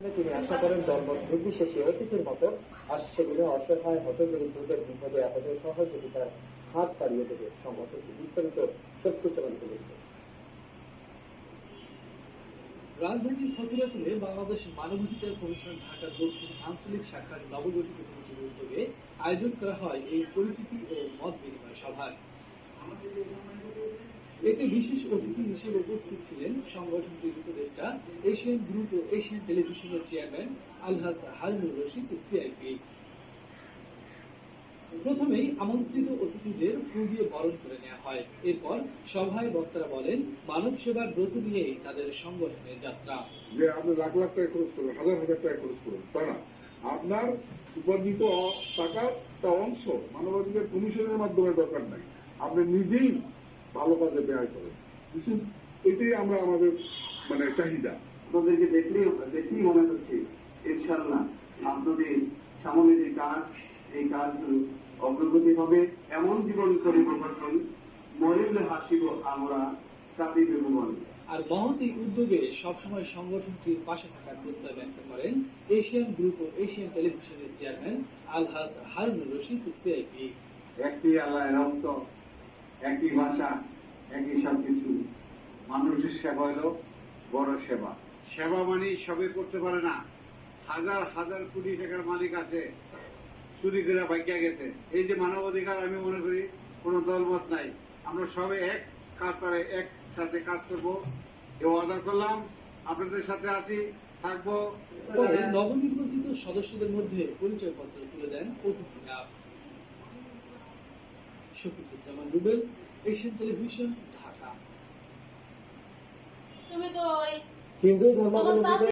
তিনি আশা করেন অতিথির মতো বলে অসহায় বিপদে আপদে সহযোগিতার হাত বাড়িয়ে দেবে বিস্তারিত সত্যচরণ রাজধানীর বাংলাদেশ মানবাধিকার কমিশন ঢাকা দক্ষিণ আঞ্চলিক শাখার নবগঠিত কমিটির উদ্যোগে আয়োজন করা হয় এই পরিচিতি ও মত বিনিময় সভার। এতে বিশেষ অতিথি হিসেবে উপস্থিত ছিলেন সংগঠনটির উপদেষ্টা এশিয়ান গ্রুপ ও এশিয়ান টেলিভিশনের চেয়ারম্যান আলহাজ হারুনুর রশিদ, সিআইপি। প্রথমেই আমন্ত্রিত অতিথিদের ফুল দিয়ে বরণ করে নেওয়া হয়। এরপর সভায় বক্তারা বলেন, মানব সেবার ব্রত নিয়েই তাদের সংগঠনের যাত্রা। যে আপনি লাখ লাখ টাকা খরচ করবেন, হাজার হাজার টাকা খরচ করবেন, তা না। আপনার উপার্জিত টাকার একটা অংশ মানবাধিকার কমিশনের মাধ্যমে দরকার নাই। আপনি নিজেই ভালো কাজে ব্যয় করেন দিস ইজ এটাই আমরা আমাদের মানে চাহিদা। আপনাদেরকে দেখলেই দেখলেই মনে হচ্ছে ইনশাল্লাহ আপনাদের সামনে যে কাজ এই কাজ অগ্রগতি হবে। এমন জীবন পরিবর্তন মরিলে হাসিব আমরা কাঁদিবে ভুবন আর এই উদ্যোগে সবসময় সংগঠনটির পাশে থাকার প্রত্যয় ব্যক্ত করেন এশিয়ান গ্রুপ ও এশিয়ান টেলিভিশনের চেয়ারম্যান আলহাজ হারুনুর রশিদ সিআইপি। একটি আল্লাহ রক্ত একই ভাষা, একই সবকিছু। মানুষের সেবা হলো বড় সেবা। সেবা মানে সবে করতে পারে না। হাজার হাজার কোটি টাকার মালিক আছে। চুরি করে ভাগ্যা গেছে। এই যে মানবাধিকার, আমি মনে করি কোন দলমত নাই। আমরা সবে এক কাজ করে এক সাথে কাজ করব। এ অর্ডার করলাম। আপনাদের সাথে আছি, থাকব। নবনির্বাচিত সদস্যদের মধ্যে পরিচয়পত্র তুলে দেন অতিথিরা। Shafiquzzaman Rubel Asian television Dhaka. তুমি তো হিন্দু ধর্মাবলম্বীদের